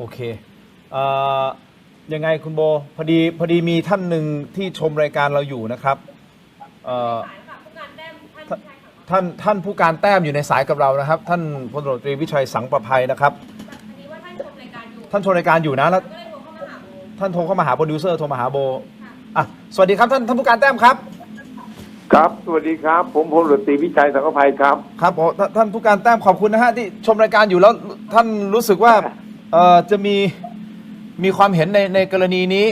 โอเคเอ่อยังไงคุณโบพอดีพอดีมีท่านหนึ่งที่ชมรายการเราอยู่นะครับเอ่อ ท่านท่านผู้การแต้มอยู่ในสายกับเรานะครับ ท่านพลตำรวจตรีวิชัยสังประภัยนะครับอันนี้ว่าท่านชมรายการอยู่ท่านชมรายการอยู่นะแล้วก็เลยโทรเข้ามาหาโบท่านโทรเข้ามาหาโปรดิวเซอร์โทรมาหาโบอะสวัสดีครับท่านท่านผู้การแต้มครับครับ สวัสดีครับ ผมพลตำรวจตรีวิชัยสังกภัยครับ ครับผมท่านท่านผู้การแต้มขอบคุณนะฮะที่ชมรายการอยู่แล้วท่านรู้สึกว่า เอ่อจะมีมีความเห็นในในกรณีนี้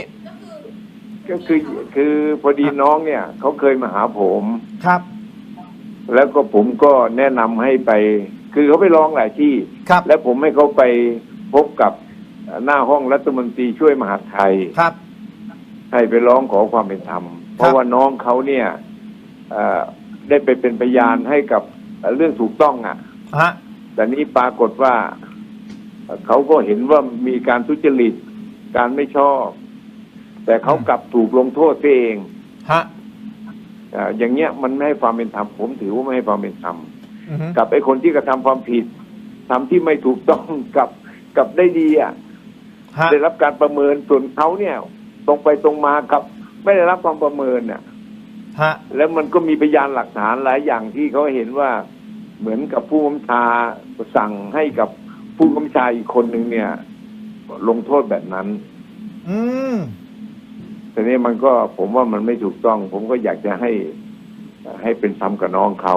ก็คือก็คือคือพอดีน้องเนี่ยเขาเคยมาหาผม ครับ แล้วก็ผมก็แนะนำให้ไป คือเขาไปร้องหลายที่ ครับแล้วผมให้เขาไปพบกับหน้าห้องรัฐมนตรีช่วยมหาดไทย ครับ ให้ไปร้องขอความเป็นธรรม เพราะว่าน้องเขาเนี่ยเอ่อได้ไปเป็นพยานให้กับเรื่องถูกต้องอะฮะ แต่นี้ปรากฏว่า เอ่อเขาก็เห็นว่ามีการทุจริตการไม่ชอบ แต่เขากลับถูกลงโทษเสียเองฮะเอ่ออย่างเงี้ยมันไม่ให้ความเป็นธรรมผมถือว่าไม่ให้ความเป็นธรรมอือฮึกับไอ้คนที่กระทำความผิดทำที่ไม่ถูกต้องกับกับได้ดีอะฮะได้รับการประเมินส่วนเขาเนี่ย ตรงไปตรงมากับ ไม่ได้รับความประเมินน่ะฮะแล้วมันก็มีพยานหลักฐานหลายอย่างที่เขาเห็นว่าเหมือนกับผู้กำชาสั่งให้กับ ผู้กำชาอีกคนหนึ่งเนี่ย ลงโทษแบบนั้น อืม แต่นี้มันก็ผมว่ามันไม่ถูกต้อง ผมก็อยากจะให้ให้เป็นธรรมกับน้องเขา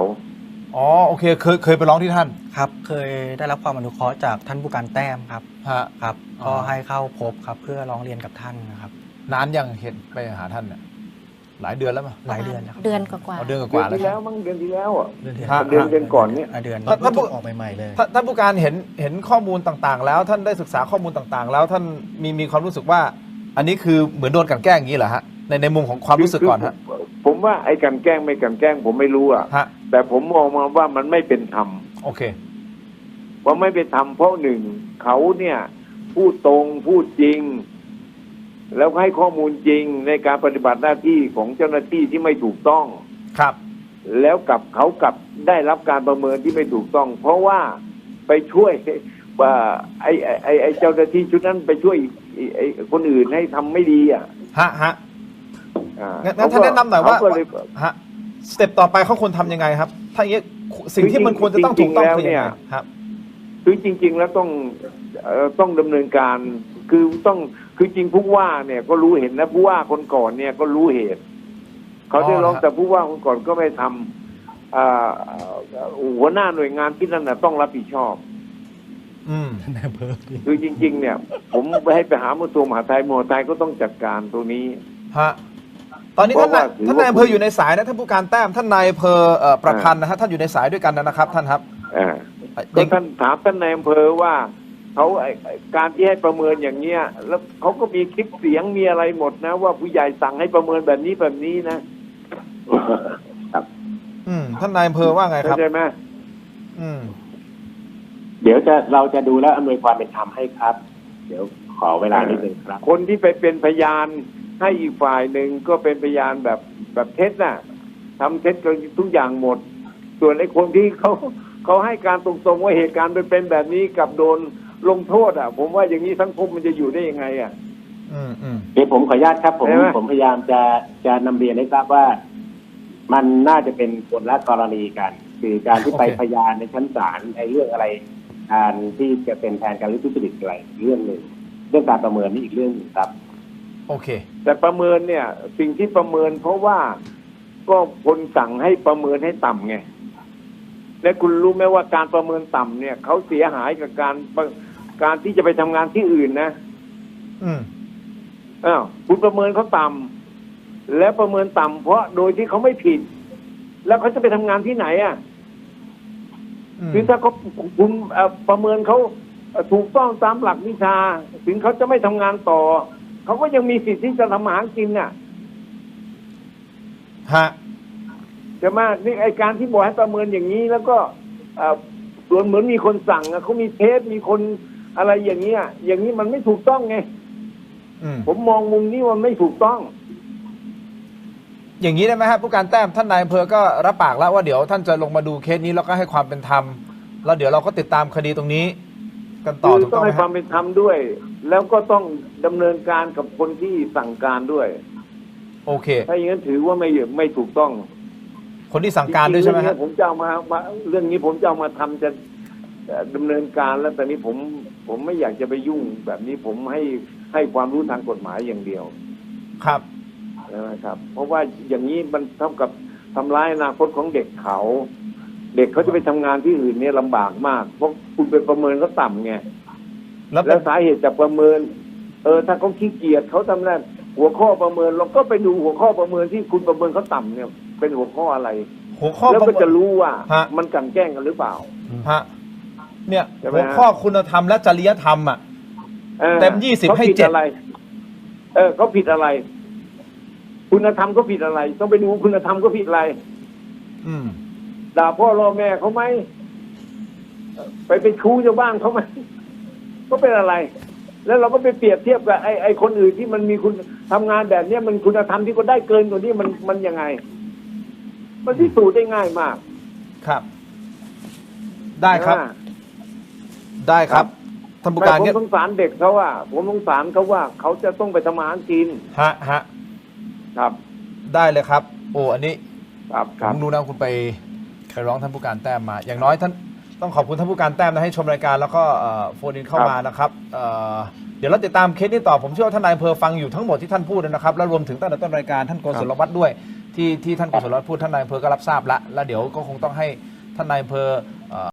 อ๋อโอเค เคยเคยไปร้องที่ท่าน ครับ เคยได้รับความอนุเคราะห์จากท่านผู้การแต้มครับ ฮะ ครับ อ๋อ ก็ให้เข้าพบครับ เพื่อร้องเรียนกับท่านนะครับ นานยังเห็นไปหาท่านเนี่ย หลายเดือนแล้วมั้ยหลายเดือนแล้วครับเดือนกว่าเอาเดือนกเดือว่านๆแล้วที่แล้วมั้งเดือนที่แล้วอะเดือนที่ฮะเดือนเดือนก่อนเนี่ย อะเดือนท่านท่านผู้ออกใหม่ๆเลย ท่านท่านผู้การเห็นเห็นข้อมูลต่างๆ แล้วท่านได้ศึกษาข้อมูลต่างๆ แล้วท่านมีมีความรู้สึกว่า อันนี้คือเหมือนโดนกลันแกล้งอย่างนี้เหรอฮะในในมุมของความรู้สึกก่อนฮะคือผมว่าไอ้กลันแกล้งไม่กลันแกล้งผมไม่รู้อะฮะแต่ผมมองมาว่ามันไม่เป็นธรรมโอเค ว่าไม่เป็นธรรมเพราะหนึ่งเขาเนี่ย พูดตรงพูดจริง แล้วให้ข้อมูลจริงในการปฏิบัติหน้าที่ของเจ้าหน้าที่ที่ไม่ถูกต้อง ครับ แล้วกับเขากลับได้รับการประเมินที่ไม่ถูกต้อง เพราะว่าไปช่วยว่าไอ้ไอ้ไอ้ไอ้เจ้าหน้าที่ชุดนั้นไปช่วยไอ้ไอ้คนอื่นให้ทำไม่ดีอะฮะฮะอ่างั้นงั้นท่านแนะนำหน่อยว่าเขก็เลยฮะสเต็ปต่อไปเขาควรทำยังไงครับ ถ้าอย่างนี้สิ่งที่มันควรจะต้องถูกต้องคือยังไงครับ คือจริง ๆ แล้วต้องเอ่อต้องดำเนินการคือต้อง คือจริงผู้ว่าเนี่ยก็รู้เห็นนะผู้ว่าคนก่อนเนี่ยก็รู้เหตุ เขาได้ร้องอ๋อฮะแต่ผู้ว่าคนก่อนก็ไม่ทำอ่าหัวหน้าหน่วยงานที่นั่นน่ะต้องรับผิดชอบอืมในอำเภอคือจริง ๆ เนี่ย ผมให้ไปหามกระทรวงมหาดไทยมหาดไทยก็ต้องจัดการตรงนี้ฮะตอนนี้ท่านนายเพราะว่าถือว่าท่านนายอำเภออยู่ในสายนะท่านผู้การแต้มท่านนายอำเภอเอ่อประพันธ์นะฮะท่านอยู่ในสายด้วยกันนะครับ ท่านครับอ่าเอ่อก็ยังท่านถามท่านนายอำเภอว่า เขาไอ้ไอ้การที่ให้ประเมินอย่างเนี้ย แล้วเขาก็มีคลิปเสียงมีอะไรหมดนะ ว่าผู้ใหญ่สั่งให้ประเมินแบบนี้แบบนี้นะอืมท่านนายอำเภอว่าไงครับเข้าใจไหมอืม เดี๋ยวจะเราจะดูแลวอำนวยความเป็นธรรมให้ครับ เดี๋ยวขอเวลานิดนึงครับ คนที่ไปเป็นพยานให้อีกฝ่ายหนึ่งก็เป็นพยานแบบแบบเท็จน่ะทำเท็จกันทุกอย่างหมด ส่วนไอ้คนที่เขาเขาให้การตรงๆว่าเหตุการณ์เป็นเป็นแบบนี้กับโดน ลงโทษอะ ผมว่าอย่างนี้สังคมมันจะอยู่ได้ยังไงอะ อืมอืม เดี๋ยวผมขออนุญาตครับ ผมได้ไหม ผมพยายามจะจะนำเรียนให้ทราบว่า มันน่าจะเป็นคนละกรณีกัน คือการที่ไปพยานในชั้นศาลไอ้เรื่องอะไรการที่จะเป็นแทนการทุจริตอะไรอีกเรื่องหนึ่งเรื่องการประเมินนี่อีกเรื่องหนึ่งครับ โอเค แต่ประเมินเนี่ย สิ่งที่ประเมินเพราะว่าก็คนสั่งให้ประเมินให้ต่ำไงและคุณรู้ไหมว่าการประเมินต่ำเนี่ยเขาเสียหายกับการประ การที่จะไปทำงานที่อื่นนะอืมอ้าวคุณประเมินเขาต่ำและประเมินต่ำเพราะโดยที่เขาไม่ผิด แล้วเขาจะไปทำงานที่ไหนอะอืมคือถ้าเขาคุณเอ่อประเมินเขาเอ่อถูกต้องตามหลักวิชา ถึงเขาจะไม่ทำงานต่อ เขาก็ยังมีสิทธิ์ที่จะทำมาหากินน่ะฮะใช่ไหมนี่ไอการที่บอกให้ประเมินอย่างนี้แล้วก็เอ่อส่วนเหมือนมีคนสั่งอะเขามีเทปมีคน อะไรอย่างเงี้ย อย่างนี้มันไม่ถูกต้องไงอืมผมมองมุมนี้มันไม่ถูกต้อง อย่างนี้ได้ไหมฮะผู้การแต้มท่านนายอำเภอก็รับปากแล้วว่าเดี๋ยวท่านจะลงมาดูเคสนี้แล้วก็ให้ความเป็นธรรมแล้วเดี๋ยวเราก็ติดตามคดีตรงนี้ กันต่อคือถูกต้ต้อองงไหมให้ความฮะเป็นธรรมด้วย แล้วก็ต้องดำเนินการกับคนที่สั่งการด้วย โอเค ถ้าอย่างนั้นถือว่าไม่ไม่ถูกต้อง คนที่สั่งการด้วยใช่ไหมจริงๆฮะเรื่องนี้ผมจะเอามามาเรื่องนี้ผมจะเอามาทำจะเอ่อ ดำเนินการแล้วแต่นี้ผมผมไม่อยากจะไปยุ่งแบบนี้ผมให้ให้ความรู้ทางกฎหมายอย่างเดียว ครับนะครับ เพราะว่าอย่างนี้มันเท่ากับทำร้ายอนาคตของเด็กเขา เด็กเขาจะไปทำงานที่อื่นเนี่ยลำบากมาก เพราะคุณไปประเมินเขาต่ำไงแล้วเป็แล้นวสาเหตุจากประเมิน เออถ้าเขาขี้เกียจเขาทำนั่นหัวข้อประเมินเราก็ไปดูหัวข้อประเมินที่คุณประเมินเขาต่ำเนี่ย เป็นหัวข้ออะไร หัวข้อแล้วประก็เมิจะนรู้ว่าฮะมันกลันแกล้งกันหรือเปล่าฮะ เนี่ยใช่ไหมหัวฮะ ข้อคุณธรรมและจริยธรรมอะ ออเต็ม20ขาให้ผิดเจ็ด อะไร เออเขาผิดอะไร คุณธรรมก็ผิดอะไร ต้องไปดูคุณธรรมก็ผิดอะไร อืม ด่าพ่อรอแม่เขาไหมเอ่อไปเป็นครูชาวบ้านเขาไหม ก็เป็นอะไร แล้วเราก็ไปเปรียบเทียบกับไอ้ไอ้คนอื่นที่มันมีคุณทำงานแบบเนี้ยมันคุณธรรมที่ก็ได้เกินกว่านี้มันมันยังไง มันพิสูจน์ได้ง่ายมากครับ ได้ครับใช่หม ได้ครับท่านผู้การไม่เงี้ยผมสงสารเด็กเขาว่า ผมสงสารเขาว่า เขาจะต้องไปทำมาหากินฮะฮะครับ ได้เลยครับ โอ้อันนี้ครับผครับมรู้นะคุณไปไปร้องท่านผู้การแต้มมา อย่างน้อยท่านต้องขอบคุณท่านผู้การแต้มนะให้ชมรายการแล้วก็เอ่อโฟนอินเข้ามานะครับเอ่อเดี๋ยวเราติดตามเคสนี้ต่อผมเชื่อว่าท่านนายอำเภอฟังอยู่ทั้งหมดที่ท่านพูดนะครับแล้วรวมถึงตั้งแต่ต้นรายการท่านโกศลวัฒน์ด้วยที่ที่ท่านโกศลวัฒน์พูดท่านนายอำเภอก็รับทราบละแล้วเดี๋ยวก็คงต้องให้ท่านนายอำเภอเอ่อ